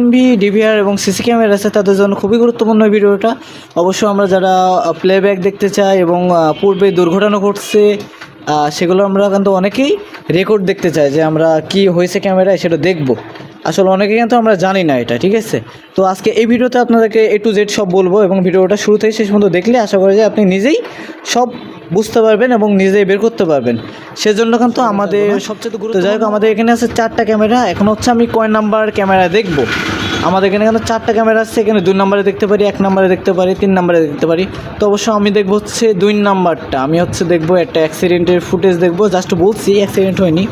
DNB DVR এবং CC camera আছে, তাদের জন্য খুবই গুরুত্বপূর্ণ ভিডিওটা। অবশ্য আমরা যারা প্লেব্যাক দেখতে চাই এবং পূর্বে দুর্ঘটনা ঘটছে সেগুলো আমরা কিন্তু অনেকেই রেকর্ড দেখতে চাই যে আমরা কি হয়েছে ক্যামেরায় সেটা দেখব। আসলে অনেকে কিন্তু আমরা জানি না এটা, ঠিক আছে? তো আজকে এই ভিডিওতে আপনাদেরকে এ টু জেড সব বলব এবং ভিডিওটা শুরু থেকে শেষ পর্যন্ত দেখলে আশা করি যে আপনি নিজেই সব বুঝতে পারবেন এবং নিজেই বের করতে পারবেন। সেজন্য কিন্তু আমাদের সবচেয়ে গুরুত্ব যাই হোক আমাদের এখানে আছে চারটা ক্যামেরা। এখন হচ্ছে আমি কয় নাম্বার ক্যামেরা দেখব? আমাদের এখানে কিন্তু চারটা ক্যামেরা আছে এখানে দুই নাম্বারে দেখতে পারি এক নাম্বারে দেখতে পারি তিন নাম্বারে দেখতে পারি। তো অবশ্য আমি দেখব হচ্ছে দুই নাম্বারটা। আমি হচ্ছে দেখব একটা অ্যাক্সিডেন্টের ফুটেজ দেখব জাস্ট বলছি অ্যাক্সিডেন্ট হয়নি।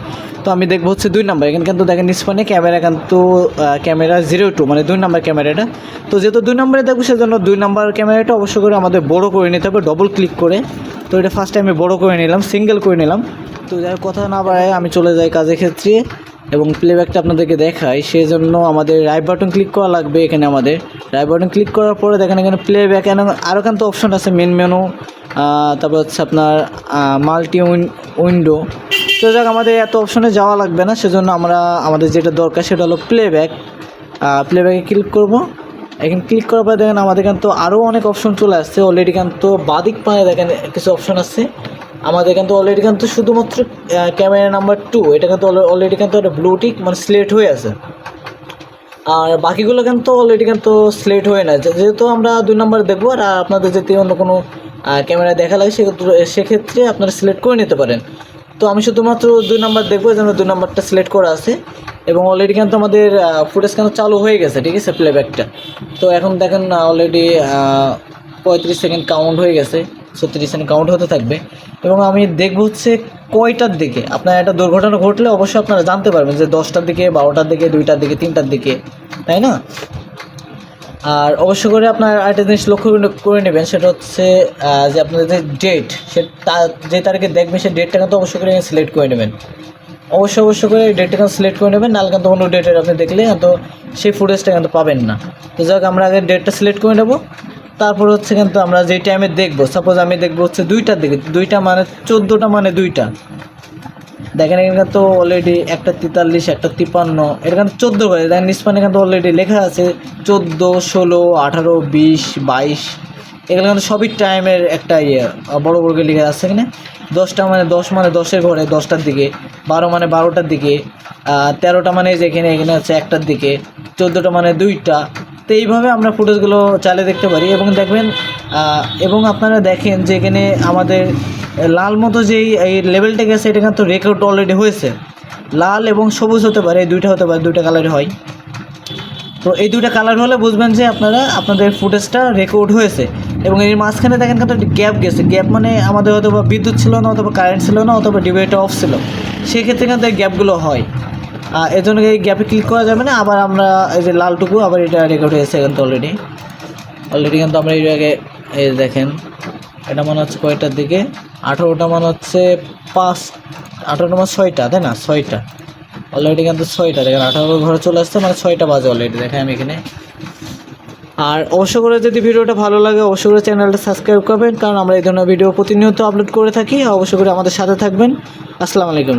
তো আমি দেখব হচ্ছে দুই নাম্বার। এখানে কিন্তু দেখেন নিষ্পানে ক্যামেরা কিন্তু ক্যামেরা জিরো টু মানে দুই নাম্বার ক্যামেরাটা। তো যেহেতু দুই নাম্বারে দেখব সেজন্য দুই নাম্বার ক্যামেরাটা অবশ্য করে আমাদের বড় করে নিতে হবে ডবল ক্লিক করে। তো এটা ফার্স্ট আমি বড় করে নিলাম সিঙ্গেল করে নিলাম। তো যাই কথা না বাড়ায় আমি চলে যাই কাজের ক্ষেত্রে এবং প্লেব্যাকটা আপনাদেরকে দেখাই। সেই জন্য আমাদের রাইট বাটন ক্লিক করা লাগবে এখানে আমাদের। রাইট বাটন ক্লিক করার পরে দেখেন এখানে প্লেব্যাক আরও কিন্তু অপশন আছে মেন মেনু তারপর হচ্ছে আপনার মাল্টি উইন্ডো তো যাক আমাদের এত অপশনে যাওয়া লাগবে না, সেজন্য আমরা, আমাদের যেটা দরকার সেটা হলো প্লেব্যাক প্লেব্যাকে ক্লিক করব। এখানে ক্লিক করার পরে দেখেন আমাদের কিন্তু আরও অনেক অপশন চলে আসছে। অলরেডি কিন্তু বাদিক পায়ে দেখেন কিছু অপশন আছে। আমাদের কিন্তু অলরেডি কিন্তু শুধুমাত্র ক্যামেরা নাম্বার টু এটা কিন্তু অলরেডি কিন্তু একটা ব্লুটিক মানে স্লেট হয়ে আছে। আর বাকিগুলো কিন্তু অলরেডি কিন্তু স্লেট হয়ে না যেহেতু আমরা দুই নম্বর দেখব, আর আপনাদের যদি অন্য কোনো ক্যামেরা দেখা লাগে, সেক্ষেত্রে সেক্ষেত্রে আপনারা সিলেক্ট করে নিতে পারেন। তো আমি শুধুমাত্র দুই নাম্বার দেখব যেন দুই নাম্বারটা সিলেক্ট করা আছে। এবং অলরেডি কিন্তু আমাদের ফুটেজ কিন্তু চালু হয়ে গেছে, ঠিক আছে প্লেব্যাকটা তো এখন দেখেন অলরেডি পঁয়ত্রিশ সেকেন্ড কাউন্ট হয়ে গেছে। ছত্রিশ সেকেন্ড কাউন্ট হতে থাকবে। এবং আমি দেখব হচ্ছে কয়টার দিকে। আপনার একটা দুর্ঘটনা ঘটলে অবশ্যই আপনারা জানতে পারবেন যে দশটার দিকে, বারোটার দিকে, দুইটার দিকে, তিনটার দিকে। তাই না? আর অবশ্য করে আপনার আরেকটা জিনিস লক্ষ্য করে- নেবেন, সেটা হচ্ছে যে আপনাদের যে ডেট সে তা- যে তারিখে দেখবেন সেই ডেটটা কিন্তু অবশ্যই করে সিলেক্ট করে নেবেন। অবশ্যই অবশ্যই করে ডেটটা কিন্তু সিলেক্ট করে নেবেন, নাহলে কিন্তু অন্য ডেটের আপনি দেখলে কিন্তু সেই ফুটেজটা কিন্তু পাবেন না। তো যাক আমরা আগে ডেটটা সিলেক্ট করে নেব। তারপর হচ্ছে কিন্তু আমরা যেই টাইমে দেখব সাপোজ আমি দেখব হচ্ছে দুইটার দিকে, দুইটা মানে চোদ্দোটা মানে দুইটা। দেখেন এখানে তো অলরেডি একটা তেতাল্লিশ, একটা তিপান্ন এটা কিন্তু চোদ্দ করে দেখেন নিষ্পানে কিন্তু অলরেডি লেখা আছে চোদ্দ, ষোলো, আঠারো, বিশ, বাইশ। এগুলো কিন্তু সবই টাইমের একটা ইয়ে বড় বড় করে লেখা আছে এখানে। দশটা মানে দশ মানে দশের ঘরে দশটার দিকে, বারো মানে বারোটার দিকে তেরোটা মানে যেখানে এখানে এখানে হচ্ছে একটার দিকে, চোদ্দোটা মানে দুইটা তো এইভাবে আমরা ফুটেজগুলো চালিয়ে দেখতে পারি এবং দেখবেন এবং আপনারা দেখেন যে এখানে আমাদের লাল মতো যেই এই লেভেলটা গেছে, এটা কিন্তু রেকর্ড অলরেডি হয়েছে। লাল এবং সবুজ হতে পারে, এই দুইটা হতে পারে, দুইটা কালার হয়। তো এই দুইটা কালার হলে বুঝবেন যে আপনারা, আপনাদের ফুটেজটা রেকর্ড হয়েছে। এবং এর মাঝখানে দেখেন কিন্তু গ্যাপ গেছে। গ্যাপ মানে আমাদের হয়তো বা বিদ্যুৎ ছিল না, অথবা কারেন্ট ছিল না, অথবা ডিভাইডটা অফ ছিল। সেক্ষেত্রে কিন্তু এই গ্যাপগুলো হয়। এর জন্য এই গ্যাপে ক্লিক করা যাবে না, আবার আমরা এই যে লালটুকু, আবার এটা রেকর্ড হয়েছে কিন্তু অলরেডি অলরেডি কিন্তু আমরা এই আগে এই দেখেন, এটা মনে হচ্ছে কয়টার দিকে? আঠারোটা মনে হচ্ছে পাঁচ আঠারোটা মানে ছয়টা, তাই না? ছয়টা। অলরেডি কিন্তু ছয়টা, দেখেন আঠারো ঘরে চলে আসছে মানে ছয়টা বাজে অলরেডি দেখেন আমি এখানে। আর অবশ্য করে যদি ভিডিওটা ভালো লাগে, অবশ্যই করে চ্যানেলটা সাবস্ক্রাইব করবেন, কারণ আমরা এই ধরনের ভিডিও প্রতিনিয়ত আপলোড করে থাকি অবশ্য করে আমাদের সাথে থাকবেন। আসসালামু আলাইকুম।